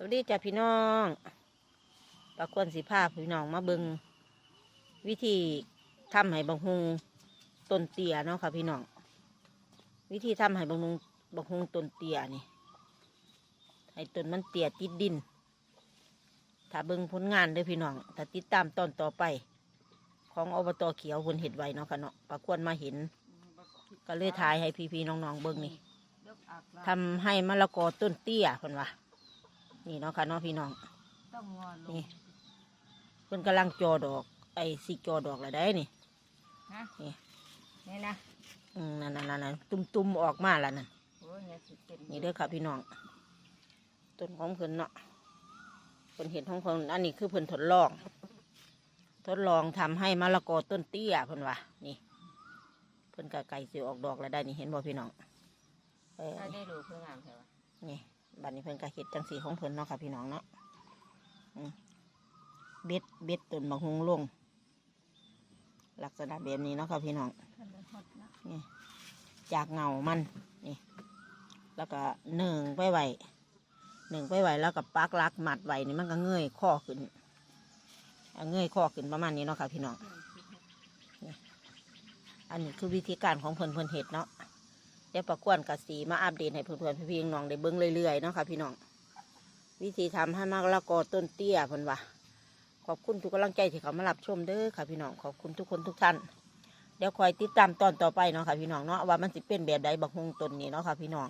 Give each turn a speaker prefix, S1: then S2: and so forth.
S1: สวัสดีจ้าพี่น้องปลาควนสีผ้าพี่น้องมาเบิงวิธีทำให้บางฮงต้นเตี้ยเนาะค่ะพี่น้อง วิธีทำให้บางฮงบางฮงต้นเตี้ยนี่ให้ต้นมันเตี้ยติดดิน ถ้าเบิงผลงานเด้อพี่น้อง ถ้าติดตามตอนต่อไป ของอบตเขียวคนเห็ดไว้เนาะค่ะเนาะปลาควนมาเห็น ก็เลยถ่ายให้พี่ๆน้องๆเบิงนี่ทำให้มะละกอต้นเตี้ยเพิ่นว่า นี่เนาะค่ะเนาะพี่น้อง
S2: ต้องงอนลง
S1: นี่เพิ่นกำลังจอดอก ไอ้สิจอดอกแล้วได้นี่
S2: นะ
S1: นี่
S2: นี่นะ
S1: อืมนั่นนั่นนั่นตุ่มๆออกมาแล้วนั่น
S2: โอ้ยเนี่ยสิเป็น
S1: นี่เด้อค่ะพี่น้องต้นของเพิ่นเนาะเพิ่นเห็นของเพิ่นอันนี้คือเพิ่นทดลอง ทดลองทำให้มะละกอต้นเตี้ยเพิ่นว่านี่ เพิ่นกะไก่สิออกดอกแล้วได้นี่เห็นบ่พี่น้องเออ
S2: ถ้าได้ดูเพื่องามใช่ไหม
S1: นี่ บัดนี้เพิ่นก็เฮ็ดจังสีของเพิ่นเนาะค่ะพี่น้องเนาะเบ็ดเบ็ดต้นมะฮุงลง ลักษณะแบบนี้เนาะค่ะพี่น้อง
S2: นี่
S1: จากเงามันนี่ แล้วก็หนึ่งไปไหวหนึ่งไปไหวแล้วก็ปักลักหมัดไว้นี่มันก็เงยข้อขึ้นเอาเงยข้อขึ้นประมาณนี้เนาะค่ะพี่น้องอันนี้คือวิธีการของเพิ่นเพิ่นเห็ดเนาะ เดี๋ยวประกวนกับสีมาอัปเดตให้เพื่อนๆพี่ๆน้องได้เบิ้งเรื่อยๆเนาะค่ะพี่น้อง วิธีทำให้มะละกอต้นเตี้ยเพิ่นวะขอบคุณทุกกำลังใจที่เขามารับชมเด้อค่ะพี่น้องขอบคุณทุกคนทุกท่าน เดี๋ยวคอยติดตามตอนต่อไปเนาะค่ะพี่น้องเนาะว่ามันสิเป็นแบบใดบักฮงต้นนี้เนาะค่ะพี่น้อง